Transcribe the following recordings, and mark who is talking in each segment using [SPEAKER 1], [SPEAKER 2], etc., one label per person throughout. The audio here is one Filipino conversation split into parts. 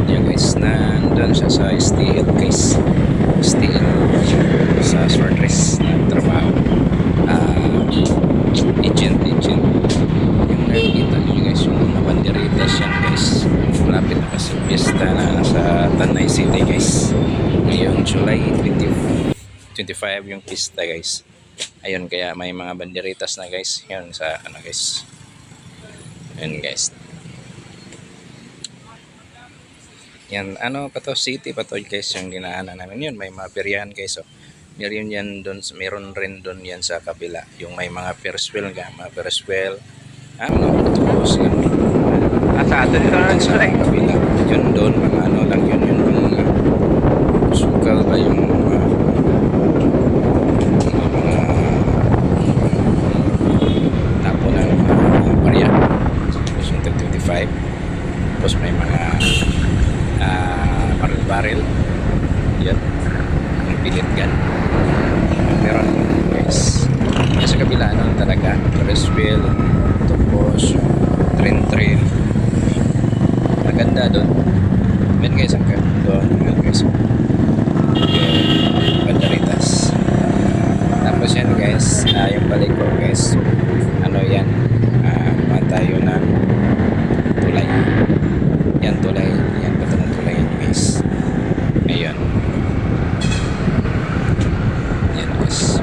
[SPEAKER 1] napanood niya guys. Na doon siya sa STL guys STL sa Sortress na trabaho. Uh, agent agent. Yung nakikita niyo guys yung mga banderitas guys. Malapit na kasi piyesta na sa Tanay City guys. Ngayong July 20, 25 yung pista guys. Ayun kaya may mga banderitas na guys. Yun sa ano guys. Yun guys. Yan ano pa to? City pa to guys yung dinaanan namin. Yun may mga peryahan guys so meron yan doon meron rin doon yan sa kabila. Yung may mga Ferris wheel nga mga Ferris wheel. Ano tapos yun. Asa ato dito na sa kabila. Yun doon mga ano lang yun yun yung mga sukal ba yung mga barya. Tapos yung 25 tapos may ah, baril-baril yan. Pilit gun meron. Guys yung sa kabila ano talaga. Ferris wheel tapos train train maganda doon yan guys ang doon yan guys yung banderitas tapos yan guys ah, yung balik ko guys ano yan ah, kumain tayo ng tulay yan tulay yan patong tulay yan guys ayun yan guys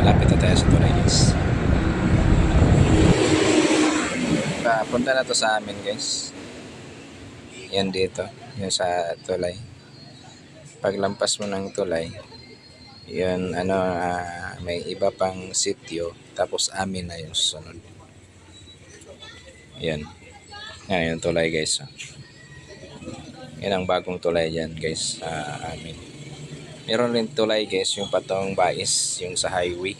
[SPEAKER 1] malapit na tayo sa tulay guys Ah, punta na to sa amin guys. Yan dito yung sa tulay. Paglampas mo ng tulay yun ano ah, may iba pang sityo tapos amin na yung susunod. Yan yan yung tulay guys. Yan ang bagong tulay dyan guys sa amin. Meron rin tulay guys yung patong bais yung sa highway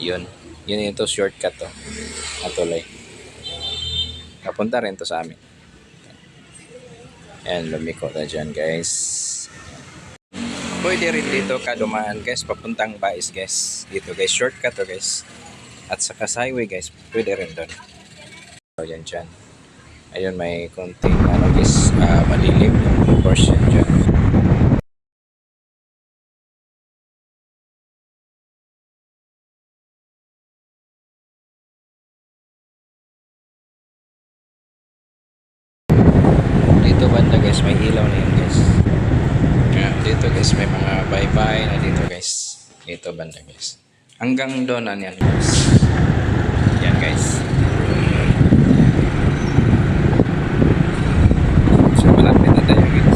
[SPEAKER 1] yun yun yung to shortcut to na tulay Papunta rin to sa amin. Ayan, lumiko na dyan guys. Pwede rin dito ka dumaan guys, papuntang Bais guys. Dito guys, shortcut to guys. At sa highway guys, pwede rin doon. So yan dyan. Ayun, may konting ano guys, ah, malilim yung portion dyan. banda guys may ilaw na yun guys. Ayan, dito guys may mga bye-bye na dito guys. Dito banda guys. Hanggang doon na yan guys. Yan guys. So malapit na tayo guys